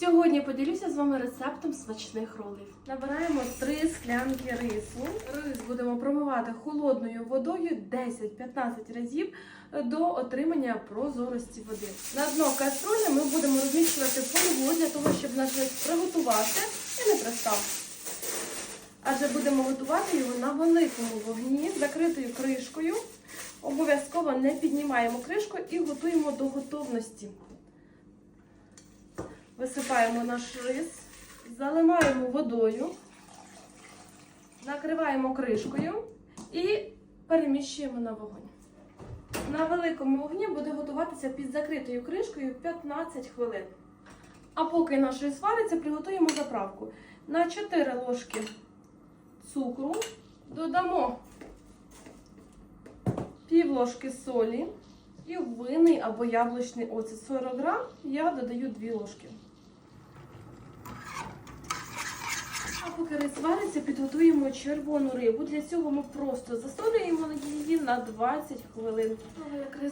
Сьогодні поділюся з вами рецептом смачних ролів. Набираємо 3 склянки рису. Рис будемо промивати холодною водою 10-15 разів до отримання прозорості води. На дно каструлі ми будемо розміщувати фольгу для того, щоб наш рис приготувати і не пристав. Адже будемо готувати його на великому вогні закритою кришкою. Обов'язково не піднімаємо кришку і готуємо до готовності. Висипаємо наш рис, заливаємо водою, накриваємо кришкою і переміщуємо на вогонь. На великому вогні буде готуватися під закритою кришкою 15 хвилин. А поки наш рис вариться, приготуємо заправку. На 4 ложки цукру додамо пів ложки солі і винний або яблучний оцет 40 грам, я додаю 2 ложки. А звариться, підготуємо червону рибу. Для цього ми просто засолюємо її на 20 хвилин. Рис